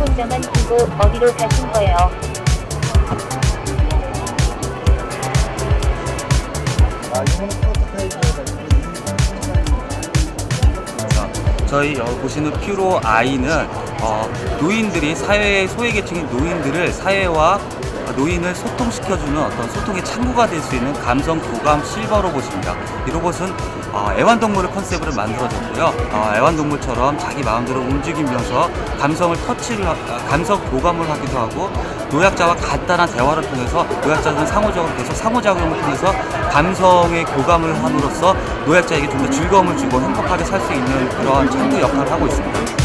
혼자만 두고 어디로 가신 거예요? 저희 여기 보시는 퓨로 아이는 어, 노인들이 사회의 소외계층인 노인들을 사회와 노인을 소통시켜주는 어떤 소통의 창구가 될 수 있는 감성 교감 실버 로봇입니다. 이 로봇은 어, 애완동물을 컨셉으로 만들어졌고요. 어, 애완동물처럼 자기 마음대로 움직이면서 감성을 터치를, 하- 아, 감성 교감을 하기도 하고 노약자와 간단한 대화를 통해서 노약자들은 상호작용을 계속 상호작용을 통해서 감성의 교감을 함으로써 노약자에게 좀 더 즐거움을 주고 행복하게 살 수 있는 그런 창구 역할을 하고 있습니다.